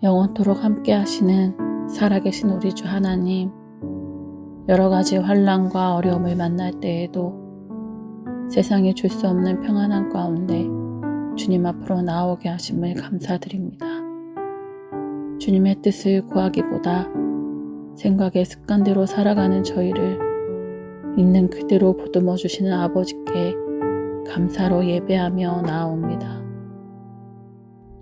영원토록 함께 하시는 살아계신 우리 주 하나님, 여러 가지 환란과 어려움을 만날 때에도 세상에 줄수 없는 평안한 가운데 주님 앞으로 나오게 하심을 감사드립니다. 주님의 뜻을 구하기보다 생각의 습관대로 살아가는 저희를 있는 그대로 보듬어 주시는 아버지께 감사로 예배하며 나아옵니다.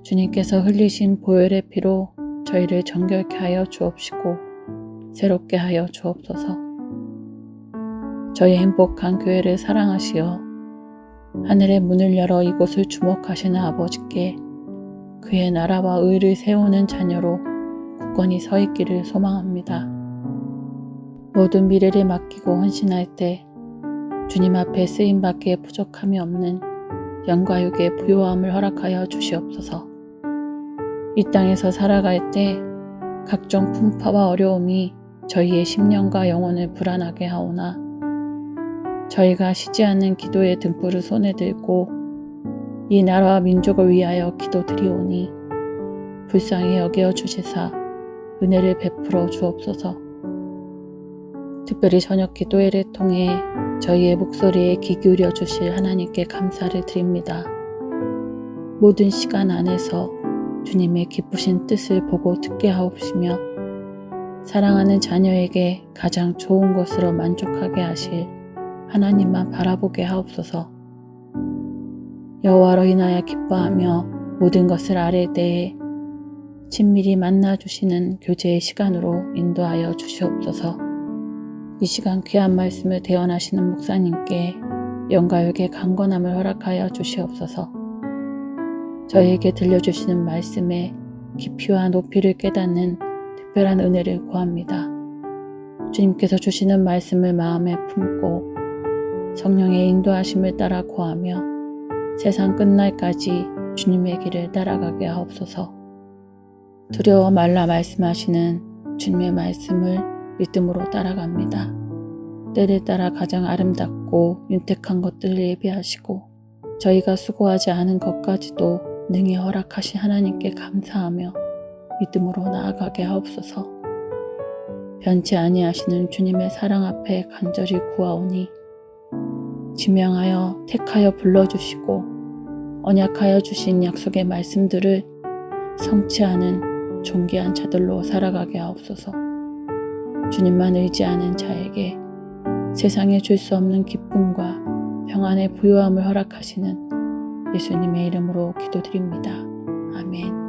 주님께서 흘리신 보혈의 피로 저희를 정결케 하여 주옵시고 새롭게 하여 주옵소서. 저희 행복한 교회를 사랑하시어 하늘의 문을 열어 이곳을 주목하시는 아버지께 그의 나라와 의를 세우는 자녀로 굳건히 서 있기를 소망합니다. 모든 미래를 맡기고 헌신할 때 주님 앞에 쓰임밖에 부족함이 없는 영과 육의 부요함을 허락하여 주시옵소서. 이 땅에서 살아갈 때 각종 풍파와 어려움이 저희의 심령과 영혼을 불안하게 하오나 저희가 쉬지 않는 기도의 등불을 손에 들고 이 나라와 민족을 위하여 기도드리오니 불쌍히 여겨 주시사 은혜를 베풀어 주옵소서. 특별히 저녁 기도회를 통해 저희의 목소리에 귀 기울여 주실 하나님께 감사를 드립니다. 모든 시간 안에서 주님의 기쁘신 뜻을 보고 듣게 하옵시며 사랑하는 자녀에게 가장 좋은 것으로 만족하게 하실 하나님만 바라보게 하옵소서. 여호와로 인하여 기뻐하며 모든 것을 아래 대해 친밀히 만나 주시는 교제의 시간으로 인도하여 주시옵소서. 이 시간 귀한 말씀을 대언하시는 목사님께 영가육의 강건함을 허락하여 주시옵소서. 저희에게 들려주시는 말씀에 깊이와 높이를 깨닫는 특별한 은혜를 구합니다. 주님께서 주시는 말씀을 마음에 품고 성령의 인도하심을 따라 구하며 세상 끝날까지 주님의 길을 따라가게 하옵소서. 두려워 말라 말씀하시는 주님의 말씀을 믿음으로 따라갑니다. 때를 따라 가장 아름답고 윤택한 것들을 예비하시고 저희가 수고하지 않은 것까지도 능히 허락하신 하나님께 감사하며 믿음으로 나아가게 하옵소서. 변치 아니하시는 주님의 사랑 앞에 간절히 구하오니 지명하여 택하여 불러주시고 언약하여 주신 약속의 말씀들을 성취하는 존귀한 자들로 살아가게 하옵소서. 주님만 의지하는 자에게 세상에 줄 수 없는 기쁨과 평안의 부요함을 허락하시는 예수님의 이름으로 기도드립니다. 아멘.